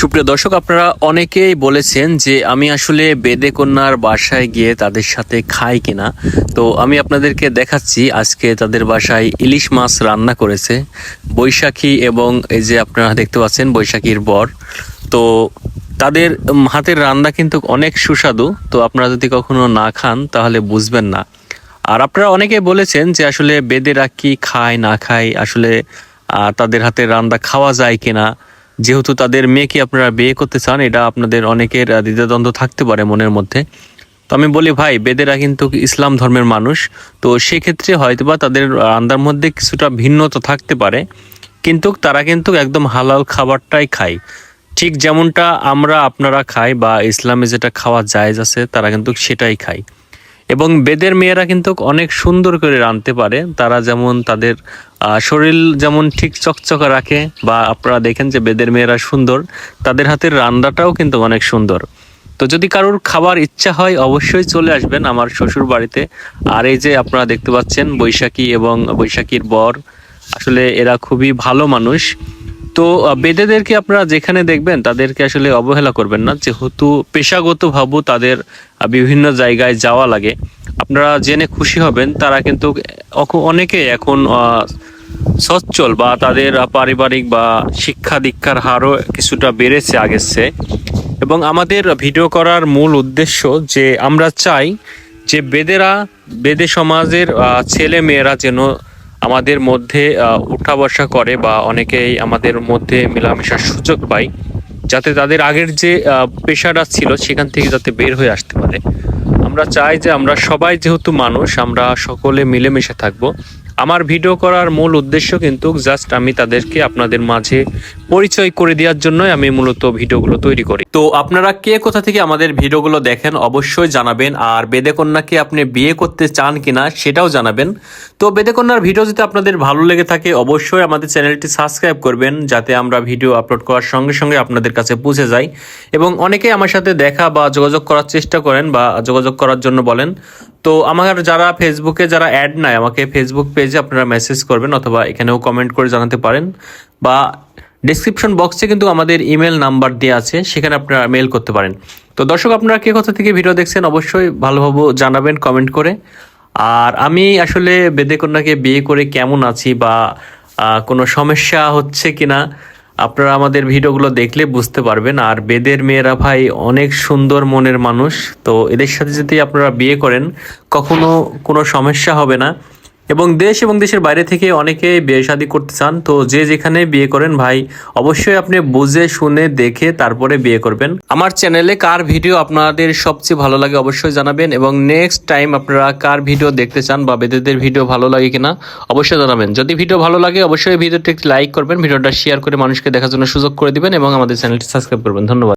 সুপ্রিয় দর্শক, আপনারা অনেকেই বলেছেন যে আমি আসলে বেদে কন্যার বাসায় গিয়ে তাদের সাথে খাই কিনা। তো আমি আপনাদেরকে দেখাচ্ছি, আজকে তাদের বাসায় ইলিশ মাছ রান্না করেছে বৈশাখী এবং এই যে আপনারা দেখতে পাচ্ছেন বৈশাখীর বর। তো তাদের হাতের রান্না কিন্তু অনেক সুস্বাদু, তো আপনারা যদি কখনো না খান তাহলে বুঝবেন না। আর আপনারা অনেকে বলেছেন যে আসলে বেদেরা কি খায়, না খায়, আসলে তাদের হাতে রান্না খাওয়া যায় কিনা। যেহেতু তাদের মেয়েকে আপনারা বিয়ে করতে চান, এটা আপনাদের অনেকের দ্বিধাদ্বন্দ্ব থাকতে পারে মনের মধ্যে। তো আমি বলি, ভাই, বেদেরা কিন্তু ইসলাম ধর্মের মানুষ। তো সেক্ষেত্রে হয়তোবা তাদের রান্নার মধ্যে কিছুটা ভিন্নতা থাকতে পারে। কিন্তু তারা কিন্তু একদম হালাল খাবারটাই খায়। ঠিক যেমনটা আমরা আপনারা খাই বা ইসলামে যেটা খাওয়া জায়েজ আছে, তারা কিন্তু সেটাই খায়। এবং বেদের মেয়েরা কিন্তু অনেক সুন্দর করে রাঁধতে পারে। তারা যেমন তাদের শরীর যেমন ঠিক চকচকা রাখে বা আপনারা দেখেন যে বেদের মেয়েরা সুন্দর, তাদের হাতের রান্নাটাও কিন্তু অনেক সুন্দর। তো যদি কারোর খাবার ইচ্ছা হয় অবশ্যই চলে আসবেন আমার শ্বশুর বাড়িতে। আর এই যে আপনারা দেখতে পাচ্ছেন বৈশাখী এবং বৈশাখীর বর, আসলে এরা খুবই ভালো মানুষ। তো বেদেদেরকে আপনারা যেখানে দেখবেন, তাদেরকে আসলে অবহেলা করবেন না। যেহেতু পেশাগত ভাবু তাদের বিভিন্ন জায়গায় যাওয়া লাগে। আপনারা জেনে খুশি হবেন, তারা কিন্তু অনেকে এখন সচ্ছল বা তাদের পারিবারিক বা শিক্ষা দীক্ষার হারও কিছুটা বেড়েছে আগের চেয়ে এবং আমাদের ভিডিও করার মূল উদ্দেশ্য যে, আমরা চাই যে, বেদেরা, বেদে সমাজের ছেলে মেয়েরা যেন আমাদের মধ্যে উঠা বসা করে বা অনেকেই আমাদের মধ্যে মেলামেশার সুযোগ পায়, যাতে তাদের আগের যে পেশাটা ছিল সেখান থেকে যাতে বের হয়ে আসতে পারে। আমরা চাই যে আমরা সবাই যেহেতু মানুষ, আমরা সকলে মিলেমিশে থাকব। আমার ভিডিও করার মূল উদ্দেশ্য কিন্তু জাস্ট আমি তাদেরকে আপনাদের মাঝে পরিচয় করে দেওয়ার জন্যই আমি মূলত ভিডিওগুলো তৈরি করি। তো আপনারা কে কোথা থেকে আমাদের ভিডিওগুলো দেখেন অবশ্যই জানাবেন, আর বেদেকন্যাকে আপনি বিয়ে করতে চান কিনা সেটাও জানাবেন। তো বেদেকন্যার ভিডিও যদি আপনাদের ভালো লেগে থাকে, অবশ্যই আমাদের চ্যানেলটি সাবস্ক্রাইব করবেন, যাতে আমরা ভিডিও আপলোড করার সঙ্গে সঙ্গে আপনাদের কাছে পৌঁছে যাই। এবং অনেকেই আমার সাথে দেখা বা যোগাযোগ করার চেষ্টা করেন বা যোগাযোগ করার জন্য বলেন। তো আমার যারা ফেসবুকে যারা অ্যাড নাই, আমাকে ফেসবুক পেজে আপনারা মেসেজ করবেন অথবা এখানেও কমেন্ট করে জানাতে পারেন। বা ডিসক্রিপশন বক্সে কিন্তু আমাদের ইমেল নাম্বার দেওয়া আছে, সেখানে আপনারা মেল করতে পারেন। তো দর্শক, আপনারা কে কোথা থেকে ভিডিও দেখছেন, অবশ্যই ভালোভাবে জানাবেন কমেন্ট করে। আর আমি আসলে বেদে কন্যাকে বিয়ে করে কেমন আছি বা কোনো সমস্যা হচ্ছে কিনা আপনারা আমাদের ভিডিওগুলো দেখলে বুঝতে পারবেন। আর বেদের মেয়েরা ভাই অনেক সুন্দর মনের মানুষ। তো এদের সাথে যদি আপনারা বিয়ে করেন, কখনো কোনো সমস্যা হবে না। এবং দেশ এবং দেশের বাইরে থেকে অনেকে বিয়ে শাদী করতে চান, তো যে যেখানে বিয়ে করেন ভাই, অবশ্যই আপনি বুঝে শুনে দেখে তারপরে বিয়ে করবেন। আমার চ্যানেলে কার ভিডিও আপনাদের সবচেয়ে ভালো লাগে অবশ্যই জানাবেন এবং নেক্সট টাইম আপনারা কার ভিডিও দেখতে চান বা বেদেদের ভিডিও ভালো লাগে কিনা, অবশ্যই জানাবেন। যদি ভিডিও ভালো লাগে, অবশ্যই ভিডিওটি লাইক করবেন, ভিডিওটা শেয়ার করে মানুষকে দেখার জন্য সুযোগ করে দিবেন এবং আমাদের চ্যানেলটি সাবস্ক্রাইব করবেন। ধন্যবাদ।